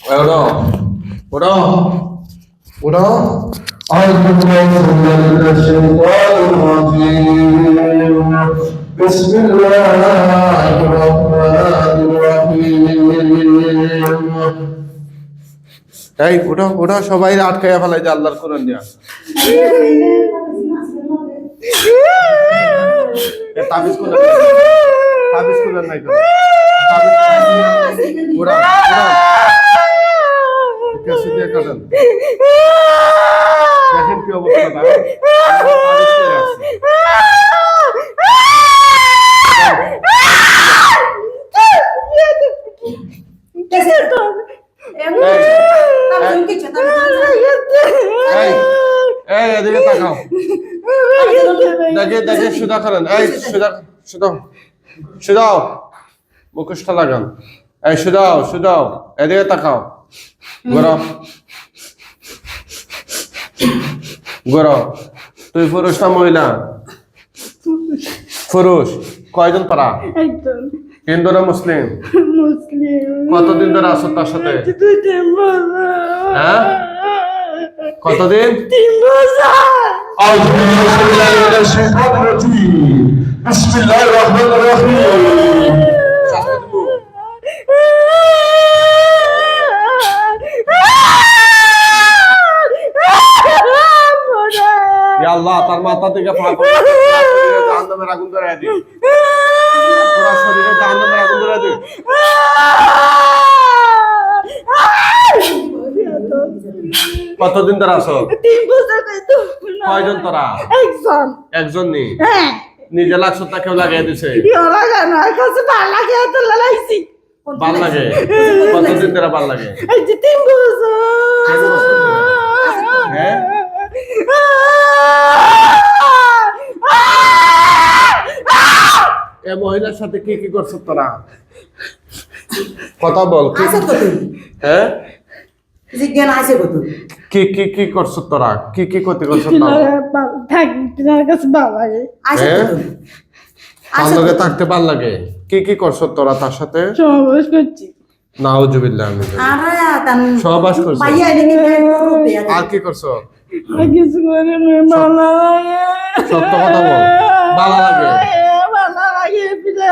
ওড়ো ওড়ো ওড়ো أعوذ بالله من الشيطان الرجيم بسم الله الرحمن الرحيم এই ওঠো ওঠো সবাই আটকাইয়া ফেলাই যে আল্লাহর কোরআন দিয়া এ তাবিজ কোরআন তাবিজ। তাবিজ কোরআন কোরআন কেসে দিয়ে কাটেন। দেখেন কি অবস্থা তাবিজ করে আছে। এই এই এদিকে তাকাও দেখে দেখে সুদা করেন। এই সুদা সুদাও সুদাও। মুখোশটা লাগান। এই সুদাও সুদাও। এদিকে তাকাও। গরম গরম তুই পুরুষ না মহিলা? পুরুষ। কয়জন পারা হিন্দু না মুসলিম? কতদিন ধরে আসো তার সাথে? হ্যাঁ? কতদিন? তিন বছর। أعوذ بالله من الشيطان الرجيم بسم الله الرحمن الرحيم ইয়া আল্লাহ তার মাথা থেকে পা জাহান্নামের আগুন ধরে দিন পুরো শরীরে জাহান্নামের আগুন ধরে দিন কতদিন ধরে আসো তিন বছর তো কয়জন তোরা? একজন। একজন নি? হ্যাঁ। নিজে লাগছো তা কেউ লাগাই দিছে? ইয়ে লাগানো কাছে ভালো লাগে তো লাগাইছি ভালো লাগে? কতদিন ধরে ভালো লাগে? এই যে তিন বছর। হ্যাঁ? এ মহিলার সাথে কি কি করছ তোরা? কথা বল হ্যাঁ? জিজ্ঞান আছে কত? কি কি কি করছ তোরা? কি কি ক্ষতি করছ তোরা? লাগে। হ্যাঁ? তার লগে থাকতে ভালো লাগে। কি কি করছ তোরা তার সাথে? সমাবেশ করছি। নাউজুবিল্লাহ আমি সহবাস করছ? আর কি করছ? কিছু করে ভালো লাগে। সত্য কথা বল। ভালো লাগে? ভালো লাগে পিতা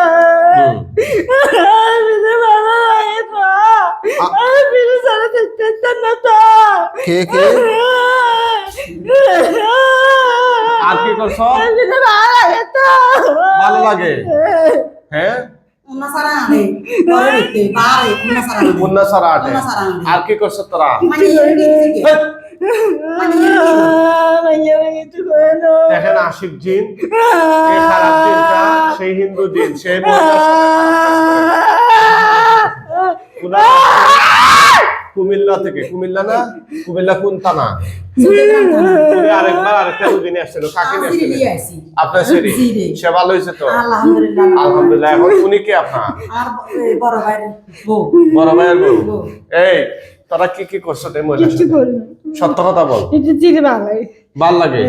পিতা ভালো লাগে তো কে কে? আর কি করছ? ভালো লাগে। হ্যাঁ আর কি করছ তোরা? মানে এই দিকে ভাইয়া ভাইয়া তুই করে না দেখেন আশিক জিন সেই হিন্দু জিন সেই কুমিল্লা থেকে কুমিল্লা না কুমিল্লা কোন থানা আরেকবার আরেকটা নিয়ে আসছিল কাকে নিয়ে। আপনার সেরি সে ভালো হয়েছে তো আলহামদুলিল্লাহ আলহামদুলিল্লাহ এখন উনি কে আপনার বড় ভাইয়ের বউ বড় ভাইয়ের বউ বউ। এই তোরা কি কি করছ এই করি না সত্য কথা বল চিড়ে ভালো ভালো লাগে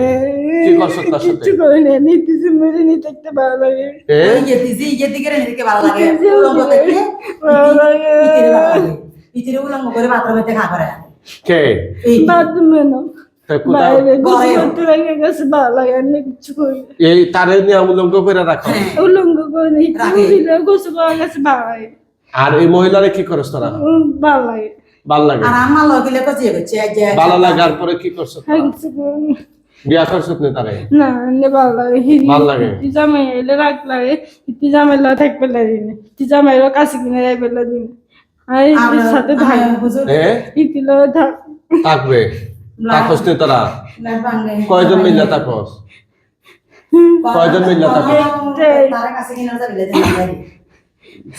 কি করছ তার সাথে কিচ্ছু করি না নিতেছি মেরে নিতে একটা ভালো লাগে এ ইয়ে দিছি ইয়ে দিকে রে নিতে ভালো লাগে ইয়ে ভালো লাগে। লাগে উলঙ্গ করে বাথরুমে খা করে কে এই বাথরুমে না তা লাগে লাগে এই তারে নিয়ে উলঙ্গ করে রাখো উলঙ্গ করে না একটু রাখে। দিলে গোসল করা গেছে ভালো আর এই মহিলারে কি করছ তোরা উম, ভালো লাগে ভালো লাগে আর আমার লগিলে তো হচ্ছে ভালো লাগার পরে কি করছ। বিয়া করছ নি তারে না এমনি ভালো লাগে ভালো লাগে। ইতি জামাই এলে রাখ লাগে ইতি জামাই লা কাছে কিনে যাই পেলে দিন আর ইতির সাথে থাকবে। তাকস তোরা। কয়জন মিল্লা তাকস? কয়জন মিল্লা তাকস?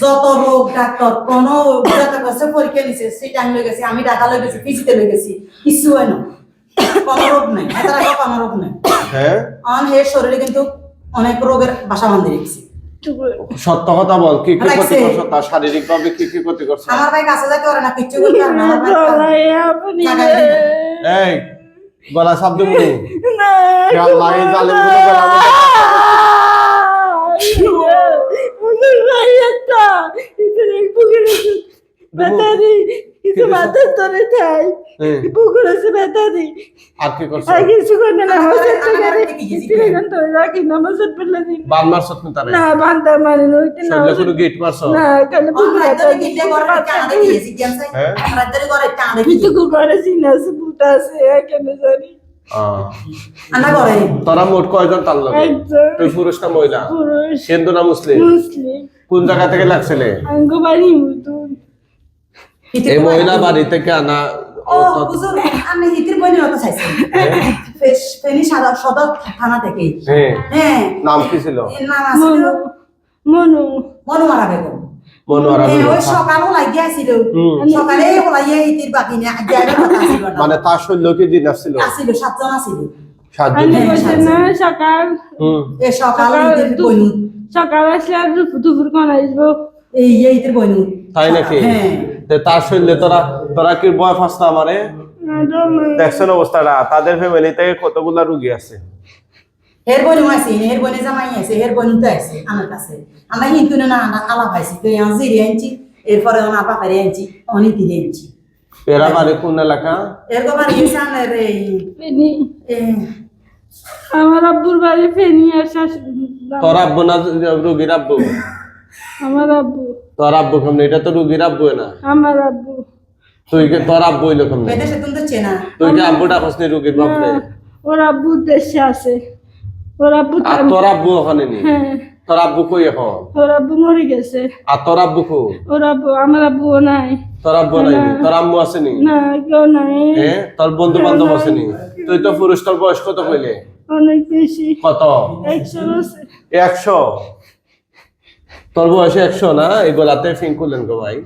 যত রোগ ডাক্তার কোন যত কাছে পরীক্ষা নিছে সেটা আমি লই গেছি আমি ঢাকা লই গেছি পিছিতে লই গেছি কিছু হয় না। কোন রোগ নাই কোন রোগ নাই। হ্যাঁ? অন হে শরীরে কিন্তু অনেক রোগের বাসা বাঁধে রেখেছি। সত্য কথা বল কি কি ক্ষতি। করছ তার শারীরিক ভাবে কি কি ক্ষতি করছ আমার ভাই কাছে যাইতে পারে না কিচ্ছু করতে পারে না এই গলা শব্দ মুনি না আল্লাহ এই জালিমগুলো গলা আমাদের কিছু তলে খাই হ্যাঁ। বুকের ওষুধ ব্যথা দিই। আর কি করছ? আর কিছু করে না ধরে রাখি নামাজ পড়লে মারছো তুমি তারে? শরীরে কোনো গিট মারছো? না ধরে জ্ঞান হ্যাঁ? আমরা ধরে করে সিনা আছে বুটা আছে কেন জানি। তোরা মোট কয়জন তার লগে? তুই পুরুষ না মহিলা হিন্দু না মুসলিম? মুসলিম। কোন জায়গা থেকে লাগছিলে? এই মহিলা বাড়ি থেকে আনা আমি হিতির বইনের কথা চাইছি। ফেনি সাদা সদর থানা থেকে হ্যাঁ। হ্যাঁ। নাম কি ছিল? নাম আছিল মনু। বেগম। তার শৈল্য কি দিন আসছিল? সাতজন আসছিল। হ্যাঁ, সকাল সকাল সকাল আসলে দুপুর দুপুর কোন আসব? এই ইয়ে হিতির বইনু তাই নাকি? হ্যাঁ। তার শৈল্যে তোরা তোরা কি বয় ফাঁসতা আমারে? দেখছেন অবস্থাটা? তাদের ফ্যামিলিতে কতগুলা রুগী আছে? হের বইনু আছে হের জামাই আছে হের তো আছে আমার কাছে। আমরা হিন্দু না আলা পাইছি তো জিরে আনছি এরপরে আমার বাপারে আনছি অনেক দিলে আনছি। এরা বাড়ি কোন এলাকা? এর গোবার ইয়েছে আমার এই ফেনি। আমার আব্বুর বাড়ি ফেনি আর শাশুড়ি তোর আব্বু না রুগীর আব্বু? আমার আব্বু। তোর আব্বু কেমন? এটা তো রুগীর আব্বু না। আমার আব্বু। তুই কে তোর আব্বু হইল কেমন? বেদেশে তুমি তো চেনা। তুই কি আব্বুটা রুগীর বাপরে? না, ওর আব্বু দেশে আছে। ওর আব্বু আর তোর আব্বু ওখানে নি হ্যাঁ। তোর আব্বু কই এখন? ওর আব্বু মরে গেছে। আর তোর আব্বু কো? ওর আব্বু আমার আব্বুও নাই। তোর আব্বু নাই তোর আম্মু আছে নি না কেউ নাই। হ্যাঁ তোর বন্ধু বান্ধব আছে নি তুই তো পুরুষ তোর বয়স কত কইলে? অনেক বেশি। কত? একশো? তোর বয়সে একশো না এই গলাতে ফিং করলেন গো ভাই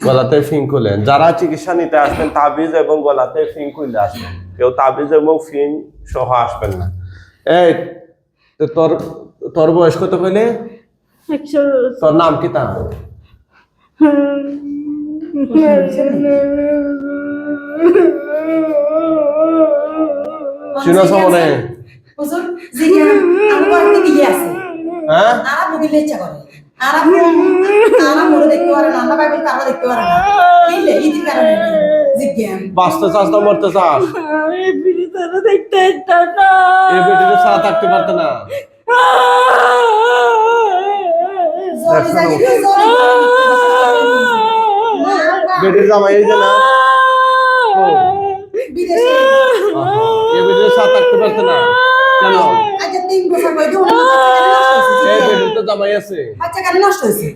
গলাতে ফিং করলেন যারা চিকিৎসা নিতে আসবেন তাবিজ এবং গলাতে ফিং করলে আসবেন কেউ তাবিজ এবং ফিং সহ আসবেন না এই তোর তোর বয়স কত কইলে তোর নাম কি তা হুজুর জিগে আমার আছে হ্যাঁ আরা মুগিলে ইচ্ছা করে আরা মোড়ে দেখতে পারে না। আমরা বাইবেল কারও দেখতে পারে না কিলে ইদির কারণে জিগে বাঁচতে চাস না মরতে চাস আমি বিড়িতে দেখতে না এই বেটিতে সারা থাকতে পারতে না। বেটির জামাই এই যে না বিদেশে এই বেটিতে সারা থাকতে পারতে না? কেন? আজ তিন বছর বয়স এই বেটির তো জামাই আছে। বাচ্চা কেন নষ্ট হয়েছে।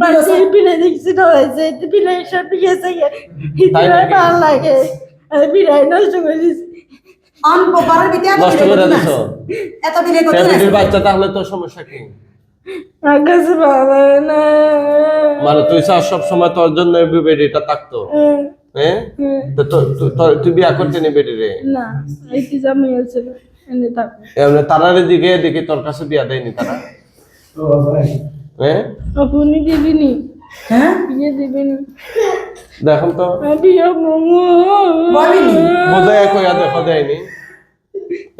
বাচ্চা বিলে দেখছি না হয়েছে বিলে সব গেছে তাই হিতরা লাগে। আর বিলাই নষ্ট করে দিছি। অন পোপারের ভিতরে এত নষ্ট করে দিছো? এত বিলে করতে না। বাচ্চা তাহলে তোর সমস্যা কি? না। মানে তুই সব সময় তোর জন্য এই থাকতো? হ্যাঁ। তো তো- তো- তো- তুই বিয়া করতে নি রে না এই কি জামি আছে এনে থাক। এমনি তারার দিকে দেখি তোর কাছে বিয়া দেয়নি তারা? হ্যাঁ আপনি দিবিনি। হ্যাঁ? বিয়ে দিবিনি। দেখুন তো। বিয়ে মোমো। বলিনি? বোঝায় কইয়া দেখো দেয়নি।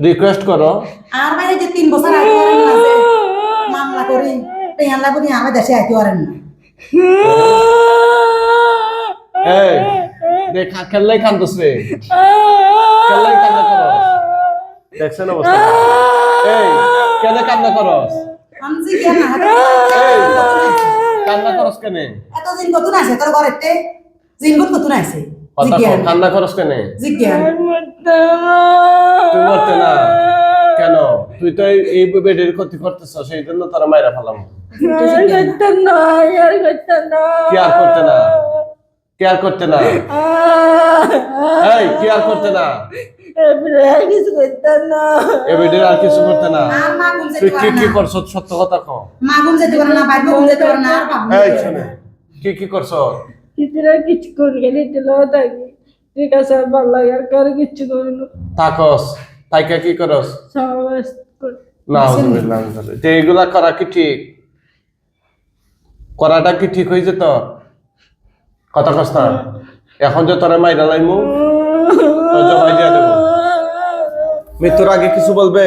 রিকোয়েস্ট করো। আর বাইরে যে তিন বছর আগে করেন না যে মামলা করি এই আল্লাহ বুঝি আমার দেশে আইতে পারেন না। এই দেখা খেললাই করস দেখছেন অবস্থা? এই কেন? কান্না করস কেন করস কেন? এত দিন কত আছে তোর ঘরেতে? দিন কত আছে? কথা কান্না করস কেন? জিজ্ঞান। তুই মরতে না? কেন? তুই তো এই- এই বেডের ক্ষতি করতেছ সেই জন্য তোরা মাইরা ফেলাম। কি আর করতে না? কি আর করতে না। এই কি আর করতে না। এ বেডের আর কিছু করতে না। আর মা গুম যেতে তুই কি পারে কি না। করছ সত্য কথা কও। মা গুম যেতে পারে না বাইরে গুম যেতে পারে না। আর বাবু এই শুনে। কি কি করছ? কিছু করে গেলে দিল থাকি। ঠিক আছে ভালো লাগে আর কারও কিচ্ছু করিনি থাকস। তাইকা কি করস? না আলহামদুলিল্লাহ আলহামদুলিল্লাহ। করা কি ঠিক? করাটা কি ঠিক হয়েছে তো? কথা কস না এখন যে তোরা মাইরা লাইমু তোর জবাই দিয়া দেবো। মৃত্যুর আগে কিছু বলবে?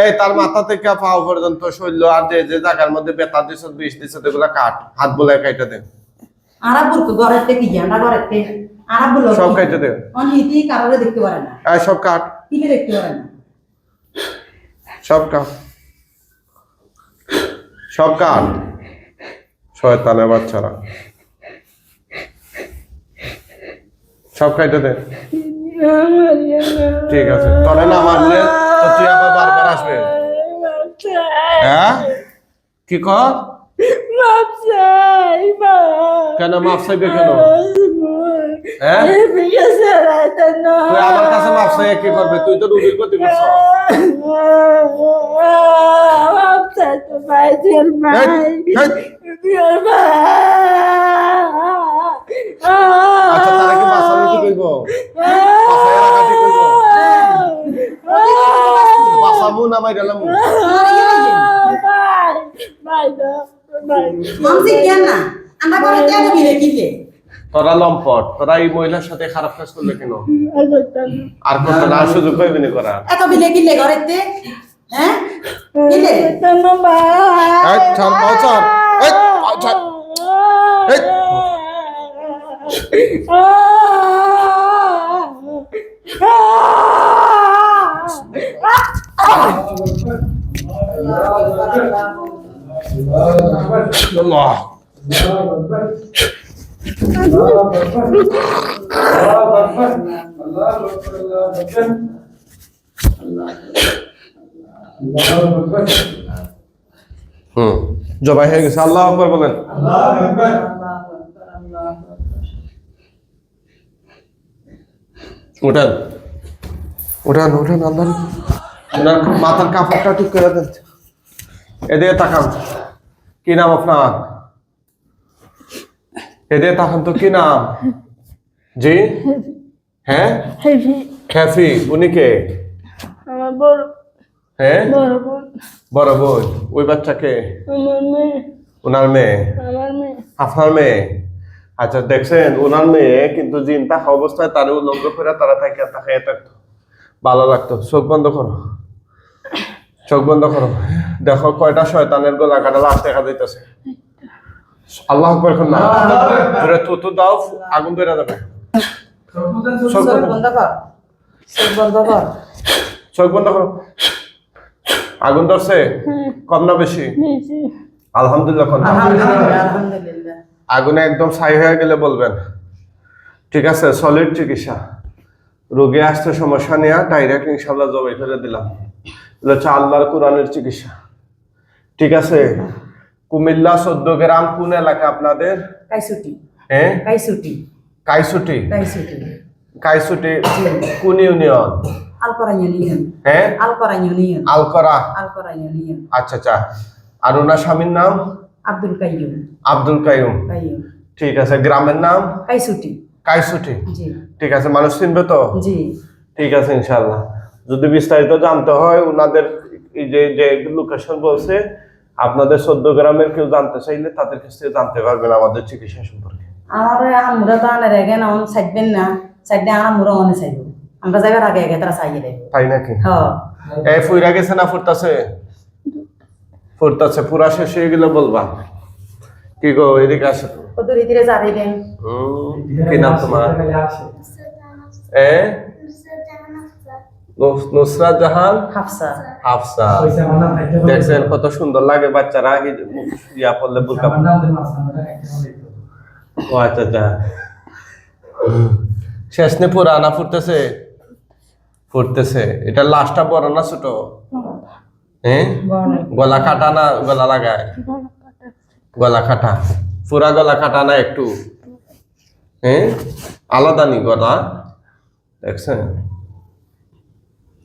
এই তার মাথা থেকে পাও পর্যন্ত শৈল আর যে যে জায়গার মধ্যে বেতা দিছ বিষ দিছ এগুলা কাট। হাত বলে কাইটা দে। আরাবুর তো ঘরের থেকে জানা ঘরের থেকে? আরাবুর সব কাইটা দে। অনহিতি কারোরে দেখতে পারে না। সব কাট। দেখতে পারে না। সব কাট সব কাট শয়তানের বাচ্চারা। সব কাইটা দে। ঠিক আছে। তোরে না মারলে তো তুই আবার বারবার আসবে। হ্যাঁ? কি কর? কেন মাপ চাইবে কেন? হ্যাঁ? তুই আমার কাছে মাপ চাইয়ে কি করবে? তুই তো রুগীর এই, আচ্ছা তারা কি কি বাঁচাইয়া রাখা ঠিক কইব? বাঁচাবো না মাই গেলাম মামসি কেন আমরা ঘরে কেন বিলে কিনলে। তোরা লম্পট তোরা এই মহিলার সাথে খারাপ কাজ করলে কেন আর করতে না আর সুযোগ পাইবি না করার এত বিলে কিনলে ঘরের তে হ্যাঁ কিনলে এই, ছাড়, পাও ছাড়। এই, ছাড়। এই। আল্লাহ জবাই হয়ে গেছে। আল্লাহ আকবার বলেন। উঠান। উঠান উঠান, আল্লাহ। মাথার কাপড়টা ঠিক করে দেন। এদিকে তাকান। কি নাম আপনার? এদিকে তাকান তো কি নাম? জি? হ্যাঁ? খ্যাফি উনি কে? আমার বড় হ্যাঁ? বড় বোন। বড় বোন। ওই বাচ্চাকে আমার মেয়ে। ওনার মেয়ে? আমার মেয়ে। আপনার মেয়ে? আচ্ছা দেখছেন ওনার মেয়ে কিন্তু জিন থাকা অবস্থায় তার উলঙ্গ করে তারা থাকে তাকে থাকতো। ভালো লাগতো। চোখ বন্ধ করো। চোখ বন্ধ করো। দেখো কয়টা শয়তানের গোলা কাটা লাশ দেখা যাইতেছে। আল্লাহ আকবার এখন না। ধরে থুতু দাও আগুন ধরে যাবে। চোখ বন্ধ বন্ধ কর। চোখ বন্ধ কর। চোখ বন্ধ করো। আগুন ধরছে? কম না বেশি? আলহামদুলিল্লাহ আগুনে একদম ছাই হয়ে গেলে বলবেন। ঠিক আছে সলিড চিকিৎসা। রোগী আসতে সমস্যা নেওয়া ডাইরেক্ট ইনশাল্লাহ জবাই ফেলে দিলাম। এগুলো হচ্ছে আল্লাহর কোরআনের চিকিৎসা। ঠিক আছে? কুমিল্লা চোদ্দ গ্রাম কোন এলাকা আপনাদের? কাইসুটি হ্যাঁ কাইসুটি কাইসুটি কাইসুটি কাইসুটি কোন ইউনিয়ন? আলকরা ইউনিয়ন। হ্যাঁ আলকরা ইউনিয়ন। আলকরা। আলকরা ইউনিয়ন। আচ্ছা আচ্ছা। আর ওনার স্বামীর নাম? আব্দুল কাইয়ুম। আব্দুল কাইয়ুম। ঠিক আছে গ্রামের নাম? কাইসুটি কাইসুটি জি। ঠিক আছে মানুষ চিনবে তো? জি। ঠিক আছে ইনশাল্লাহ যদি বিস্তারিত জানতে হয় ওনাদের এই যে যে লোকেশন বলছে আপনাদের চোদ্দ গ্রামের কেউ জানতে চাইলে তাদের কাছ থেকে জানতে পারবেন আমাদের চিকিৎসা সম্পর্কে। আমার আমরা তো আনার আগে না অন সাইডবেন না। সাইডে আনা মুরা অনে চাইব আমরা যাইবার আগে আগে তারা চাইয়ে দেব তাই নাকি? হ্যাঁ এই ফুইরা গেছে না ফুরতাছে ফুরতাছে পুরা শেষ হয়ে গেলে বলবা। কি গো এদিকে আসো তো। কত রীতিরে জারি দেন। হুম, কি নাম তোমার? এ? নুসরাত জাহান? হাফসা। হাফসা। দেখছেন কত সুন্দর লাগে বাচ্চারা ইয়া পড়লে বুরকা ও আচ্ছা আচ্ছা। শেষ নে পুরানা ফুটতেছে ফুটতেছে এটা লাস্টটা বড় না ছোট? হ্যাঁ গলা কাটা না গলা লাগায়? গলা কাটা। পুরা গলা কাটা না একটু? হ্যাঁ আলাদা নি গলা? দেখছেন?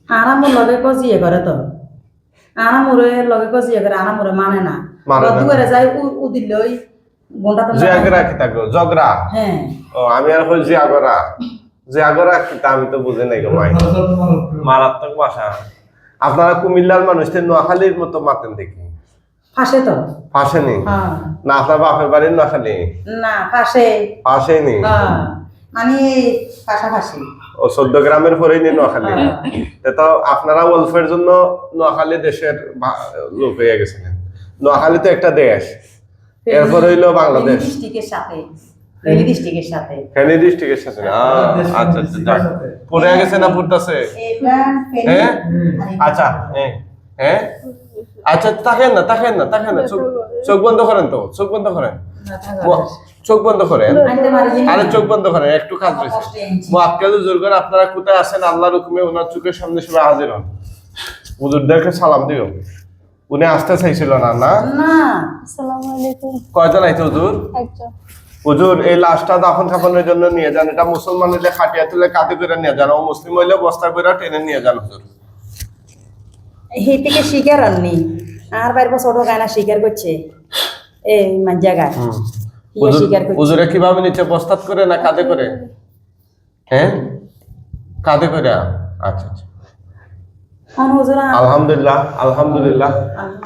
আরামুর লগে কজিয়ে করে তো আরামুরে লগে কজিয়ে করে আরামুরে মানে না। মানে দুয়ারে যাই উ- উ দিলই গন্ডা তো জিয়াগরা কি থাকো জগরা হ্যাঁ ও আমি আর হল জিয়াগরা জিয়াগরা কি তা আমি তো বুঝি নাই গো মাই। মারাত্মক ভাষা। আপনারা কুমিল্লার মানুষ নোয়াখালীর মতো মাতেন দেখি। ফাঁসে তো। ফাঁসে হ্যাঁ না আপনার বাপের বাড়ির নোয়াখালী না ফাঁসে পাশেনি হ্যাঁ পাশাপাশি। ও চোদ্দ গ্রামের পরেই নিয়ে নোয়াখালী তে তো আপনারা ওয়েলফেয়ার জন্য নোয়াখালী দেশের লোক হয়ে গেছিলেন। নোয়াখালী তো একটা দেশ। এরপর হইল বাংলাদেশ। ডিস্ট্রিক্টের সাথে। ফেনী ডিস্ট্রিক্টের সাথে। ফেনী ডিস্ট্রিক্টের সাথে আচ্ছা আচ্ছা পড়ে গেছে না পড়তেছে? হ্যাঁ? আচ্ছা হ্যাঁ হ্যাঁ। আচ্ছা তাকেন না তাকেন না তাকেন না। চোখ চোখ বন্ধ করেন তো চোখ বন্ধ করেন। চোখ বন্ধ করেন। আরে চোখ বন্ধ করেন একটু কাজ রয়েছে। মোয়াক্কেল হুজুর করে আপনারা কোথায় আছেন? আল্লাহর হুকুমে ওনার চোখের সামনে সবাই হাজির হন। হুজুরদেরকে সালাম দিও। উনি আসতে চাইছিল না না? না। আসসালামু আলাইকুম। কয়জন হুজুর? একজন। হুজুর এই লাশটা দাফন কাফনের জন্য নিয়ে যান। এটা মুসলমান হইলে খাটিয়া তুলে কাঁধে করে নিয়ে যান। ও মুসলিম হইলে বস্তা করে টেনে নিয়ে যান হুজুর। এই থেকে শিকার আননি আর বাইর বছর গায়না শিকার করছে। এই জায়গায় হুজুরে কীভাবে নিচ্ছে বস্তাত করে না কাঁধে করে? হ্যাঁ? কাঁধে করে? আচ্ছা আচ্ছা। আলহামদুলিল্লাহ আলহামদুলিল্লাহ।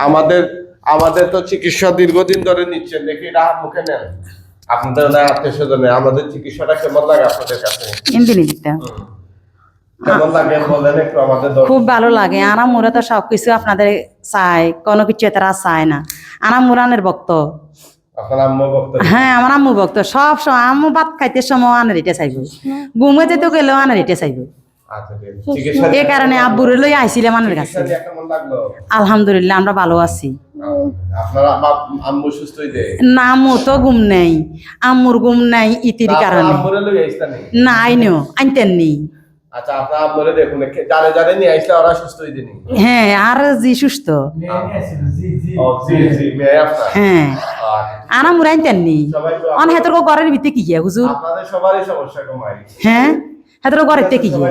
আমাদের আমাদের তো চিকিৎসা দীর্ঘদিন ধরে নিচ্ছেন দেখি এটা মুখে নেন। আপনাদের না আত্মীয় স্বজনে আমাদের চিকিৎসাটা কেমন লাগে আপনাদের কাছে? খুব ভালো লাগে। আনামুরা তো সবকিছু আপনাদের চায় কোনো কিছু তারা চায় না। আনামুরানের ভক্ত। হ্যাঁ আমার আম্মু ভক্ত। সব সময় আম্মু ভাত খাইতে সময় আনার এটা চাইব। ঘুমাইতে তো গেলেও আনার এটা চাইব। আচ্ছা এই কারণে আব্বুরে লই আইছিলাম আনার কাছে। আলহামদুলিল্লাহ আমরা ভালো আছি। আপনার আম্মু সুস্থই দে না আম্মু তো ঘুম নেই। আম্মুর ঘুম নাই ইতির কারণে। নেই না আইনো আনতেন নি আচ্ছা আপনার আম্মুরে দেখুন কে- যারে যারে নিয়ে আইসলে ওরা সুস্থই দিনি হ্যাঁ আর জি সুস্থ। ও জি জি মেয়ে আপনার? হ্যাঁ। আচ্ছা। আনামুর আনতেন নি। সবাই তো অন হেতর ঘরের ভিতরে কি গিয়া হুজুর? আপনাদের সবারই সমস্যা কমাই। হ্যাঁ? হেতর ঘরের থেকে কি গিয়া?